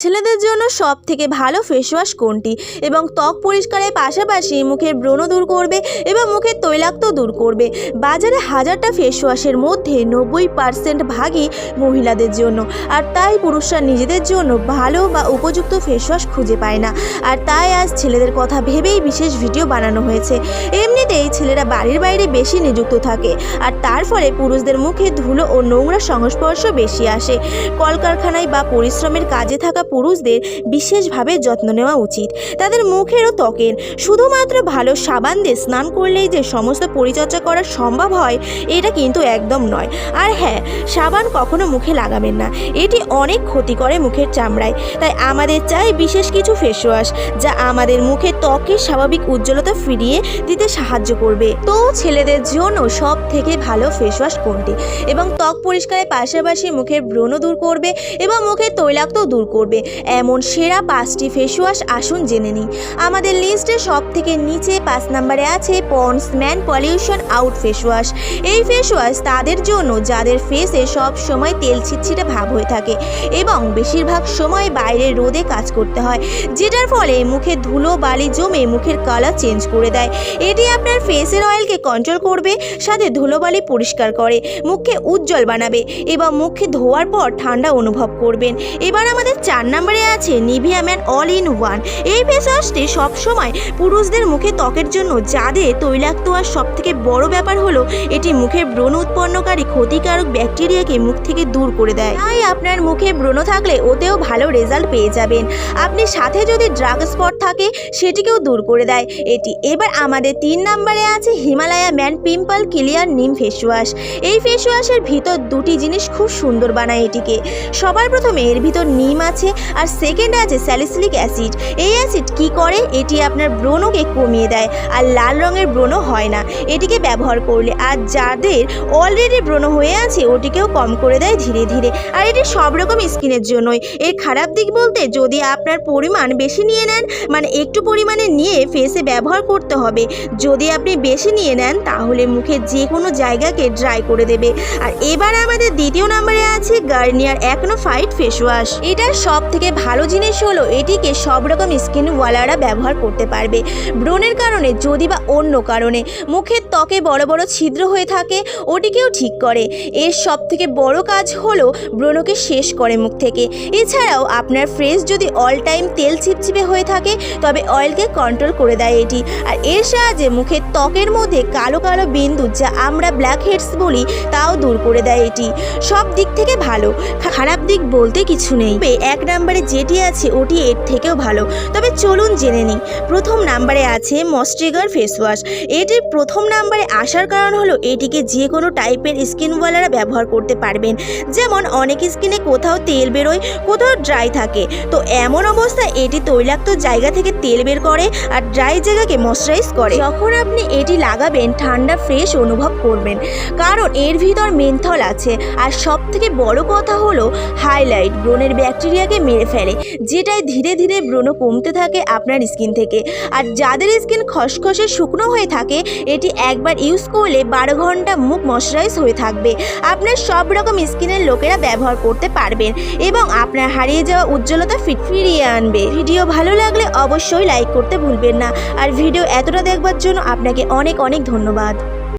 ছেলেদের জন্য সব থেকে ভালো ফেসওয়াশ কোনটি? এবং ত্বক পরিষ্কারের পাশাপাশি মুখের ব্রণ দূর করবে এবং মুখের তৈলাক্ত দূর করবে। বাজারে হাজারটা ফেসওয়াশের মধ্যে নব্বই পার্সেন্ট ভাগই মহিলাদের জন্য। আর তাই পুরুষরা নিজেদের জন্য ভালো বা উপযুক্ত ফেসওয়াশ খুঁজে পায় না। আর তাই আজ ছেলেদের কথা ভেবেই বিশেষ ভিডিও বানানো হয়েছে। এমনিতেই ছেলেরা বাড়ির বাইরে বেশি নিযুক্ত থাকে। আর তার ফলে পুরুষদের মুখে ধুলো ও নোংরা সংস্পর্শ বেশি আসে। কলকারখানায় বা পরিশ্রমের কাজে থাকা পুরুষদের বিশেষভাবে যত্ন নেওয়া উচিত। তাদের মুখের ও ত্বকের শুধুমাত্র ভালো সাবান দিয়ে স্নান করলেই যে সমস্ত পরিচর্যা করা সম্ভব হয়, এটা কিন্তু একদম নয়। আর হ্যাঁ সাবান কখনো মুখে লাগাবেন না। এটি অনেক ক্ষতি করে মুখের চামড়ায়। তাই আমাদের চাই বিশেষ কিছু ফেসওয়াশ যা আমাদের মুখের ত্বকের স্বাভাবিক উজ্জ্বলতা ফিরিয়ে দিতে সাহায্য করবে। তো ছেলেদের জন্য সব থেকে ভালো ফেসওয়াশ কোনটি? এবং ত্বক পরিষ্কারের পাশাপাশি মুখের ব্রণ দূর করবে এবং মুখের তৈলাক্ত দূর করবে। এমন সেরা পাঁচটি ফেসওয়াশ আসুন জেনে নিই। আমাদের লিস্টে সব থেকে নিচে পাঁচ নম্বরে আছে Pond's man pollution out face wash এই ফেসওয়াশ তাদের জন্য যাদের ফেসে সব সময় তেল ছিটছিটে ভাব হয়ে থাকে এবং বেশিরভাগ সময় বাইরে রোদে কাজ করতে হয়, যেটার ফলে মুখে ধুলো বালি জমে মুখের কালার চেঞ্জ করে দেয়। এটি আপনার ফেসের অয়েলকে কন্ট্রোল করবে, সাথে ধুলোবালি পরিষ্কার করে, মুখকে উজ্জ্বল বানাবে এবং মুখে ধোয়ার পর ঠান্ডা অনুভব করবেন। এবার আমাদের চার নম্বরে আছে Nivea man all in one. এই ফেস ওয়াশটি সবসময় পুরুষদের মুখে ত্বকের জন্য যাদের তৈলাক্ত, আর সব থেকে বড় ব্যাপার হলো এটি মুখে ব্রণ উৎপন্নকারী ক্ষতিকারক ব্যাকটেরিয়াকে মুখ থেকে দূর করে দেয়। তাই আপনার মুখে ব্রণ থাকলে ওতেও ভালো রেজাল্ট পেয়ে যাবেন। আপনি সাথে যদি ড্রাগ স্পট থাকে, সেটিকেও দূর করে দেয়। এটি এবার আমাদের তিন নম্বরে আছে Himalaya man pimple clear neem face wash এই ফেস ওয়াশের ভিতর দুটি জিনিস খুব সুন্দর বানায় এটিকে। সবার প্রথমে এর ভিতর নিম আছে আর সেকেন্ড আছে স্যালিসিলিক অ্যাসিড এই অ্যাসিড কি করে? এটি আপনার ব্রণকে কমিয়ে দেয় আর লাল রঙের ব্রণ হয় না। এটিকে ব্যবহার করলে আর যাদের অলরেডি ব্রণ হয়ে আছে, ওটিকেও কম করে দেয় ধীরে ধীরে। আর এটি সব রকম স্কিনের জন্যই। এর খারাপ দিক বলতে যদি আপনার পরিমাণ বেশি নিয়ে নেন মানে একটু পরিমাণে নিয়ে ফেসে ব্যবহার করতে হবে। যদি আপনি বেশি নিয়ে নেন, তাহলে মুখের যে কোনো জায়গাকে ড্রাই করে দেবে। আর এবার আমাদের দ্বিতীয় নম্বরে আছে Garnier Acno Fight face wash এটার সব থেকে ভালো জিনিস হলো এটিকে সব রকম স্কিন ওয়ালারা ব্যবহার করতে পারবে। ব্রণের কারণে যদি বা অন্য কারণে। মুখের ত্বকে বড় বড় ছিদ্র হয়ে থাকে, ওটিকেও ঠিক করে। এর সব থেকে বড় কাজ হলো ব্রণকে শেষ করে মুখ থেকে। এছাড়াও আপনার ফ্রেশ যদি অল টাইম তেল চিপচিপে হয়ে থাকে, তবে অয়েলকে কন্ট্রোল করে দেয় এটি। আর এর সাহায্যে মুখের ত্বকের মধ্যে কালো কালো বিন্দু, যা আমরা ব্ল্যাক হেডস বলি, তাও দূর করে দেয় এটি। সব দিক থেকে ভালো। খারাপ দিক বলতে কিছু নেই। এক নম্বরে যেটি আছে, ওটি এর থেকেও ভালো। তবে চলুন জেনে নিই। প্রথম নাম্বারে আছে মস্ট্রিগার ফেস ওয়াশ এটির প্রথম নাম্বারে আসার কারণ হলো এটিকে যে কোনো টাইপের স্কিনওয়ালারা ব্যবহার করতে পারবেন। যেমন অনেক স্কিনে কোথাও তেল বেরোয়, কোথাও ড্রাই থাকে। তো এমন অবস্থায় এটি তৈলাক্ত জায়গা থেকে তেল বের করে আর ড্রাই জায়গাকে ময়শ্চারাইজ করে। যখন আপনি এটি লাগাবেন, ঠান্ডা, ফ্রেশ অনুভব করবেন। কারণ এর ভিতর মেন্থল আছে। আর সব থেকে বড় কথা হলো, হাইলাইট ব্রণের ব্যাকটেরিয়াকে মেরে ফেলে, যেটাই ধীরে ধীরে ব্রণ কমতে থাকে আপনার স্কিন থেকে। আর যাদের স্কিন খসখসে শুকনো হয়ে থাকে, এটি একবার ইউজ করলে বারো ঘণ্টা মুখ ময়শ্চারাইজ হয়ে থাকবে। আপনার সব রকম স্কিনের লোকেরা ব্যবহার করতে পারবেন এবং আপনার হারিয়ে যাওয়া উজ্জ্বলতা ফিট ফিরিয়ে আনবে। ভিডিও ভালো লাগলে অবশ্যই লাইক করতে ভুলবেন না। আর ভিডিও এতটা দেখবার জন্য আপনাকে অনেক অনেক ধন্যবাদ।